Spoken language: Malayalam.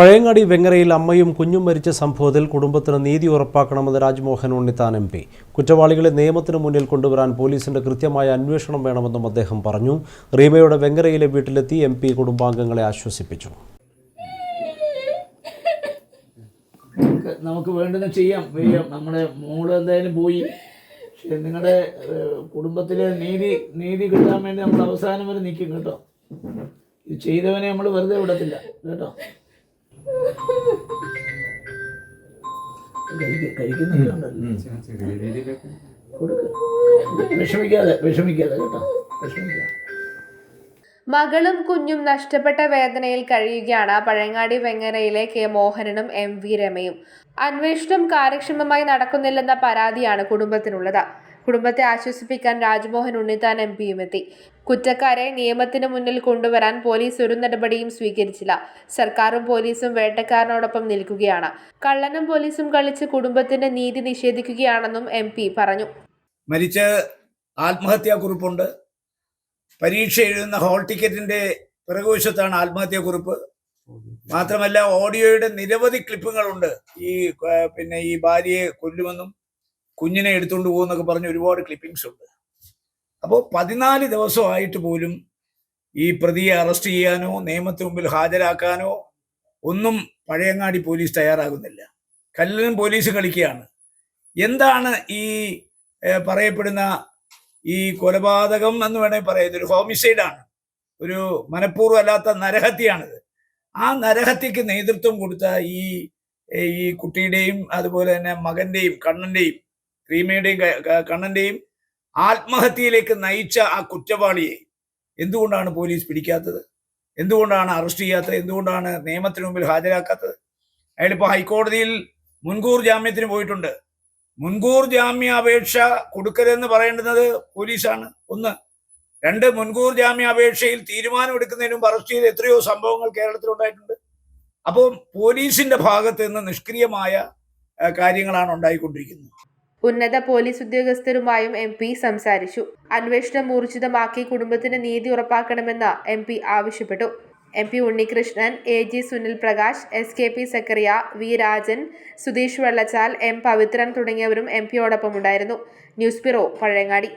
പഴയങ്ങാടി വെങ്ങരയിൽ അമ്മയും കുഞ്ഞും മരിച്ച സംഭവത്തിൽ കുടുംബത്തിന് നീതി ഉറപ്പാക്കണമെന്ന് രാജ്മോഹൻ ഉണ്ണിത്താൻ എം പി. കുറ്റവാളികളെ നിയമത്തിന് മുന്നിൽ കൊണ്ടുവരാൻ പോലീസിന്റെ കൃത്യമായ അന്വേഷണം വേണമെന്നും അദ്ദേഹം പറഞ്ഞു. റീമയുടെ വെങ്ങരയിലെ വീട്ടിലെത്തി എം പി കുടുംബാംഗങ്ങളെ ആശ്വസിപ്പിച്ചു. നമുക്ക് വേണ്ടുന്ന ചെയ്യാം. ചെയ്യാം നമ്മുടെ മോൾ എന്തായാലും പോയി. പക്ഷെ നിങ്ങളുടെ കുടുംബത്തിലെ നീതി നീതി കിട്ടാൻ വേണ്ടി നമ്മൾ അവസാനം വരെ നിൽക്കും കേട്ടോ. ഇത് ചെയ്തവനെ നമ്മൾ വെറുതെ വിടത്തില്ല. കേട്ടോ? വിഷമിക്കാതെ വിഷമിക്കാതെ കേട്ടോ. വിഷമിക്കാതെ. മകളും കുഞ്ഞും നഷ്ടപ്പെട്ട വേദനയിൽ കഴിയുകയാണ് പഴയങ്ങാടി വെങ്ങരയിലെ കെ മോഹനനും എം വി രമയും. അന്വേഷണം കാര്യക്ഷമമായി നടക്കുന്നില്ലെന്ന പരാതിയാണ് കുടുംബത്തിനുള്ളത്. കുടുംബത്തെ ആശ്വസിപ്പിക്കാൻ രാജ്മോഹൻ ഉണ്ണിത്താൻ എം പിയും എത്തി. കുറ്റക്കാരെ നിയമത്തിന് മുന്നിൽ കൊണ്ടുവരാൻ പോലീസ് ഒരു നടപടിയും സ്വീകരിച്ചില്ല. സർക്കാരും പോലീസും വേട്ടക്കാരനോടൊപ്പം നിൽക്കുകയാണ്. കള്ളനും പോലീസും കളിച്ച് കുടുംബത്തിന്റെ നീതി നിഷേധിക്കുകയാണെന്നും എം പറഞ്ഞു. മരിച്ച ആത്മഹത്യാക്കുറിപ്പുണ്ട്. പരീക്ഷ എഴുതുന്ന ഹോൾ ടിക്കറ്റിന്റെ പിറകുവശത്താണ് ആത്മഹത്യാ കുറിപ്പ് മാത്രമല്ല ഓഡിയോയുടെ നിരവധി ക്ലിപ്പുകളുണ്ട്. ഈ പിന്നെ ഈ ഭാര്യയെ കൊല്ലുമെന്നും കുഞ്ഞിനെ എടുത്തുകൊണ്ട് പോകുന്നൊക്കെ പറഞ്ഞ് ഒരുപാട് ക്ലിപ്പിംഗ്സ് ഉണ്ട്. അപ്പോൾ പതിനാല് ദിവസമായിട്ട് പോലും ഈ പ്രതിയെ അറസ്റ്റ് ചെയ്യാനോ നിയമത്തിന് മുമ്പിൽ ഹാജരാക്കാനോ ഒന്നും പഴയങ്ങാടി പോലീസ് തയ്യാറാകുന്നില്ല. കല്ലിനും പോലീസ് കളിക്കുകയാണ്. എന്താണ് ഈ പറയപ്പെടുന്ന ഈ കൊലപാതകം എന്ന് വേണമെങ്കിൽ പറയാം. ഇതൊരു ഹോമിസൈഡാണ് ഒരു മനഃപൂർവമല്ലാത്ത നരഹത്യാണിത് ആ നരഹത്യക്ക് നേതൃത്വം കൊടുത്ത ഈ ഈ കുട്ടിയുടെയും അതുപോലെ തന്നെ മകന്റെയും കണ്ണന്റെയും ക- കണ്ണന്റെയും ആത്മഹത്യയിലേക്ക് നയിച്ച ആ കുറ്റവാളിയെ എന്തുകൊണ്ടാണ് പോലീസ് പിടിക്കാത്തത്? എന്തുകൊണ്ടാണ് അറസ്റ്റ് ചെയ്യാത്തത്? എന്തുകൊണ്ടാണ് നിയമത്തിന് മുമ്പിൽ ഹാജരാക്കാത്തത്? അയാളിപ്പോൾ ഹൈക്കോടതിയിൽ മുൻകൂർ ജാമ്യത്തിന് പോയിട്ടുണ്ട്. മുൻകൂർ ജാമ്യാപേക്ഷ കൊടുക്കരുതെന്ന് പറയേണ്ടുന്നത് പോലീസാണ്. ഒന്ന് രണ്ട് മുൻകൂർ ജാമ്യാപേക്ഷയിൽ തീരുമാനമെടുക്കുന്നതിന് മുമ്പ് അറസ്റ്റ് ചെയ്ത എത്രയോ സംഭവങ്ങൾ കേരളത്തിൽ ഉണ്ടായിട്ടുണ്ട്. അപ്പോൾ പോലീസിന്റെ ഭാഗത്ത് നിന്ന് നിഷ്ക്രിയമായ കാര്യങ്ങളാണ് ഉണ്ടായിക്കൊണ്ടിരിക്കുന്നത്. ഉന്നത പോലീസ് ഉദ്യോഗസ്ഥരുമായും എം പി സംസാരിച്ചു. അന്വേഷണം ഊർജിതമാക്കി കുടുംബത്തിന് നീതി ഉറപ്പാക്കണമെന്ന് എം പി ആവശ്യപ്പെട്ടു. M P Unnikrishnan A G Sunil Prakash S K P Sakkariya V Rajan Sudheesh Vellachal M Pavithran തുടങ്ങിയവരും എം പിയോടൊപ്പം ഉണ്ടായിരുന്നു ന്യൂസ് ബ്യൂറോ പഴയങ്ങാടി.